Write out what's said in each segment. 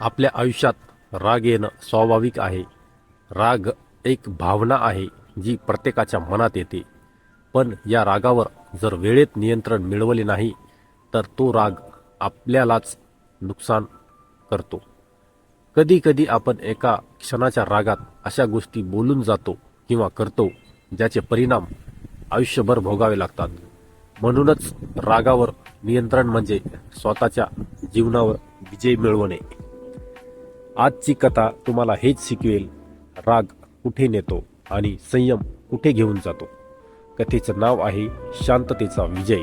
आपल्या आयुष्यात राग येणं स्वाभाविक आहे. राग एक भावना आहे जी प्रत्येकाच्या मनात येते. पण या रागावर जर वेळेत नियंत्रण मिळवले नाही तर तो राग आपल्यालाच नुकसान करतो. कधी कधी आपण एका क्षणाच्या रागात अशा गोष्टी बोलून जातो किंवा करतो ज्याचे परिणाम आयुष्यभर भोगावे लागतात. म्हणूनच रागावर नियंत्रण म्हणजे स्वतःच्या जीवनावर विजय मिळवणे. आजची कथा तुम्हाला हेच शिकवेल. राग कुठे नेतो आणि संयम कुठे घेऊन जातो? कथेचं नाव आहे शांततेचा विजय.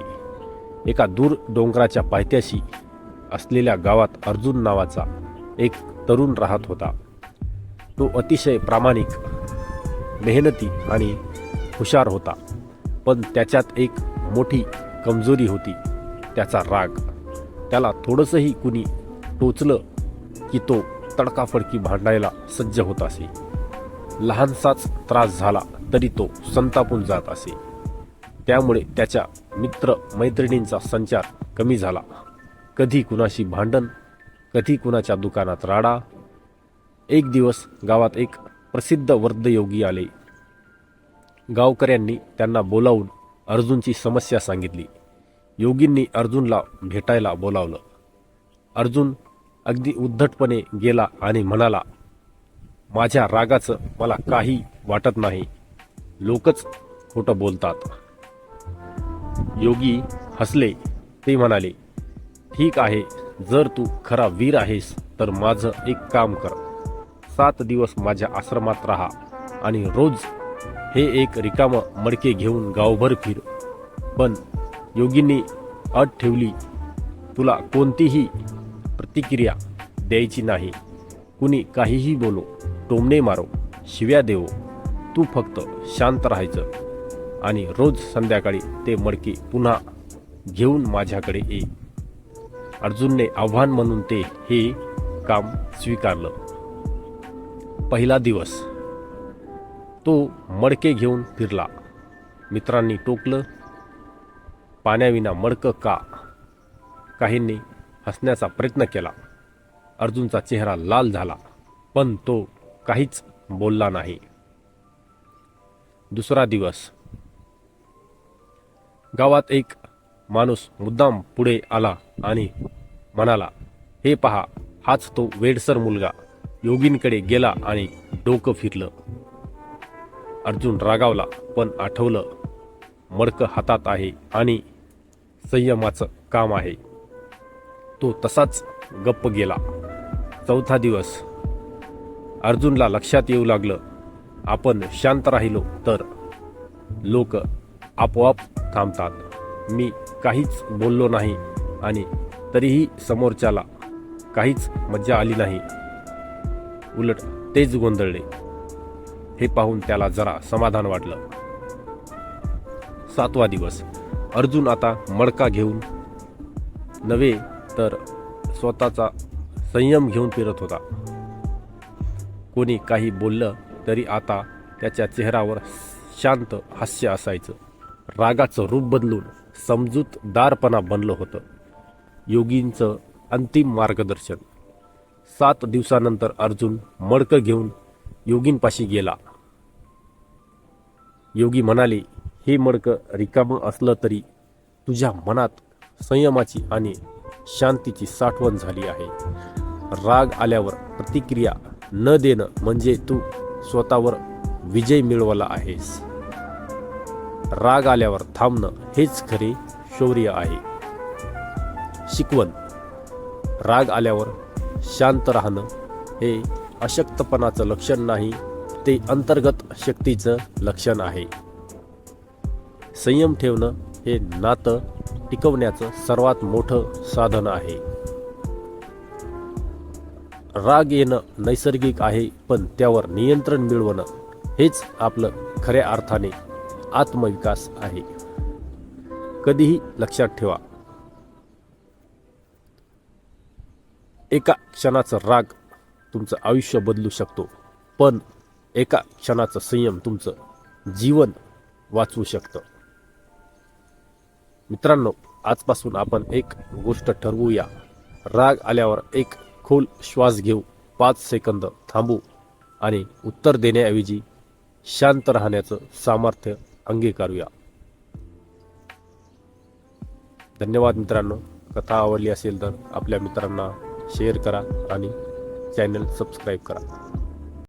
एका दूर डोंगराच्या पायथ्याशी असलेल्या गावात अर्जुन नावाचा एक तरुण राहत होता. तो अतिशय प्रामाणिक मेहनती आणि हुशार होता. पण त्याच्यात एक मोठी कमजोरी होती. त्याचा राग. त्याला थोडंसंही कुणी टोचलं की तो तडकाफडकी भांडायला सज्ज होत असे. लहानसाच त्रास झाला तरी तो संतापून जात असे. त्यामुळे त्याच्या मित्र मैत्रिणींचा संचार कमी झाला. कधी कुणाशी भांडण कधी कुणाच्या दुकानात राडा. एक दिवस गावात एक प्रसिद्ध वर्धयोगी आले. गावकऱ्यांनी त्यांना बोलावून अर्जुनची समस्या सांगितली. योगींनी अर्जुनला भेटायला बोलावलं. अर्जुन अगदी उद्धटपणे गेला आणि म्हणाला माझ्या रागाचं मला काही वाटत नाही. लोकच खोटं बोलतात. योगी हसले. ते म्हणाले ठीक आहे जर तू खरा वीर आहेस तर माझं एक काम कर. सात दिवस माझ्या आश्रमात राहा आणि रोज हे एक रिकामं मडके घेऊन गावभर फिर. पण योगींनी अट ठेवली तुला कोणतीही प्रतिक्रिया द्यायची नाही. कुणी काहीही बोलो टोमणे मारो शिव्या देवो तू फक्त शांत राहायचं. आणि रोज संध्याकाळी ते मडके पुन्हा घेऊन माझ्याकडे ये. अर्जुनने आव्हान म्हणून ते हे काम स्वीकारलं. पहिला दिवस. तो मडके घेऊन फिरला. मित्रांनी टोकलं. पाण्याविना मडकं का? काहींनी हसण्याचा प्रयत्न केला. अर्जुनचा चेहरा लाल झाला पण तो काहीच बोलला नाही. दुसरा दिवस. गावात एक माणूस मुद्दाम पुढे आला आणि म्हणाला हे पहा हाच तो वेडसर मुलगा. योगींकडे गेला आणि डोकं फिरलं. अर्जुन रागावला पण आठवलं मडकं हातात आहे आणि संयमाचं काम आहे. तो तसाच गप्प गेला. चौथा दिवस. अर्जुनला लक्षात येऊ लागलं आपण शांत राहिलो तर. लोक आपोआप थांबतात. मी काहीच बोललो नाही आणि तरीही समोरच्याला काहीच मज्जा आली नाही. उलट तेच गोंधळले. हे पाहून त्याला जरा समाधान वाटलं. सातवा दिवस. अर्जुन आता मडका घेऊन नवे तर स्वतःचा संयम घेऊन फिरत होता. कोणी काही बोललं तरी आता त्याच्या चेहऱ्यावर शांत हास्य असायचं. रागाचं रूप बदलून समजूतदारपणा बनलं होतं. योगींचं अंतिम मार्गदर्शन. सात दिवसानंतर अर्जुन मडकं घेऊन योगींपाशी गेला. योगी म्हणाले हे मडकं रिकामं असलं तरी तुझ्या मनात संयमाची आणि शांतीची साठवण झाली आहे. राग आल्यावर प्रतिक्रिया न देणं म्हणजे तू स्वतःवर विजय मिळवला आहेस. राग आल्यावर थांबणं हेच खरे शौर्य आहे. शिकवण. राग आल्यावर शांत राहणं हे अशक्तपणाचं लक्षण नाही ते अंतर्गत शक्तीचं लक्षण आहे. संयम ठेवणं हे नातं टिकवण्याचं सर्वात मोठं साधन आहे. राग येणं नैसर्गिक आहे पण त्यावर नियंत्रण मिळवणं हेच आपलं खऱ्या अर्थाने आत्मविकास आहे. कधीही लक्षात ठेवा. एका क्षणाचा राग तुमचं आयुष्य बदलू शकतो पण एका क्षणाचं संयम तुमचं जीवन वाचवू शकतं. मित्रांनो आजपासून आपण एक गोष्ट ठरवूया. राग आल्यावर एक खोल श्वास घेऊ पाच सेकंद थांबू आणि उत्तर देण्याऐवजी शांत राहण्याचं सामर्थ्य अंगीकारूया. धन्यवाद मित्रांनो. कथा आवडली असेल तर आपल्या मित्रांना शेअर करा आणि चॅनल सबस्क्राईब करा.